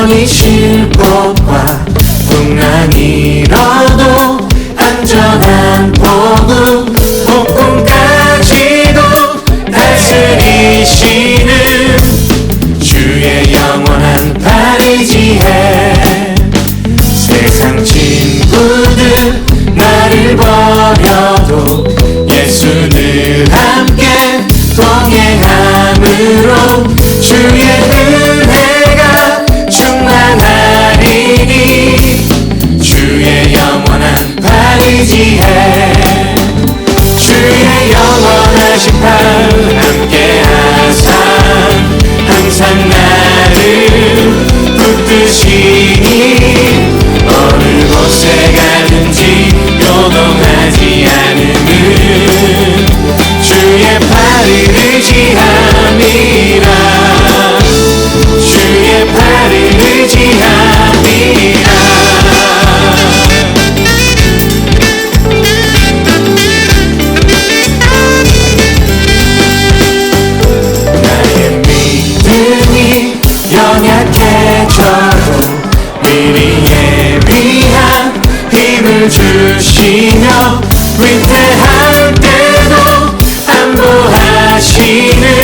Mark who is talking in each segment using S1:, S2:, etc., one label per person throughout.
S1: 영원히 실법과 풍랑이라. 때도 안보하시는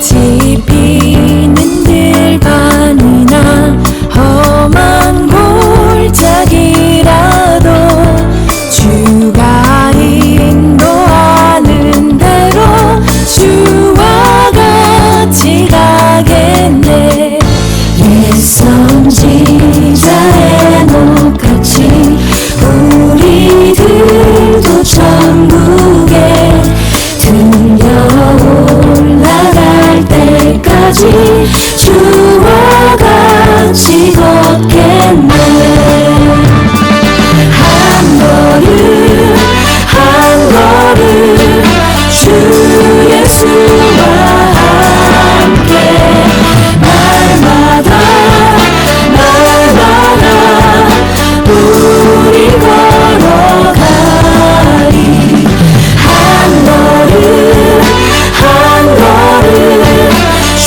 S1: 几。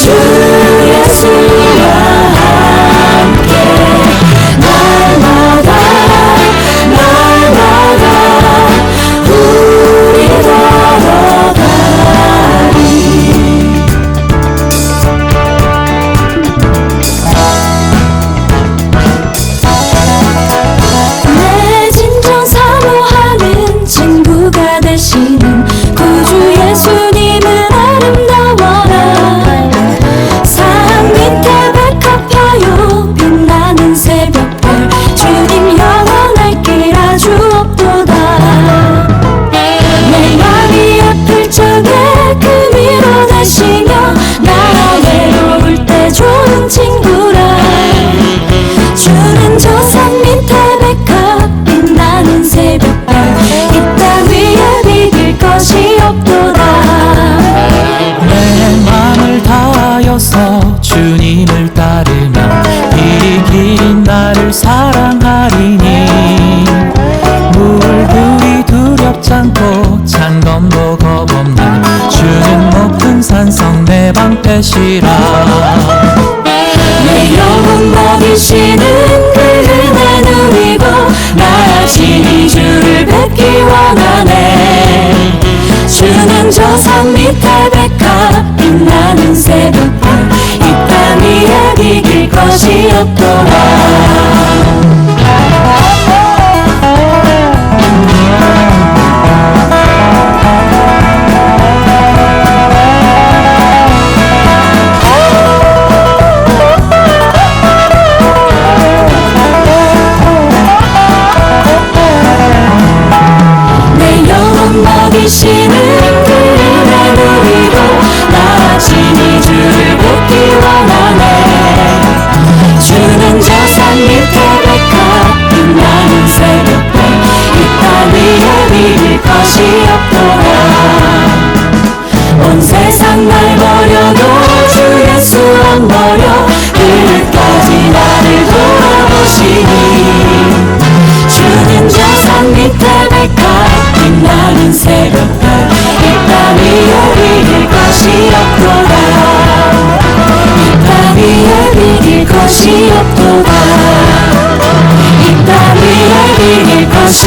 S1: you, yes, you. She
S2: 것이 없더라. 온 세상 날 버려도 주 예수 안 버려 그끝까지 나를 돌아보시니. 주는 저산 밑에 백합 빛나는 새벽별 이 땀이 여기길 것이 없더라. 이 땅이 여기길 것이 없더라. 이 땅이 여기길 것이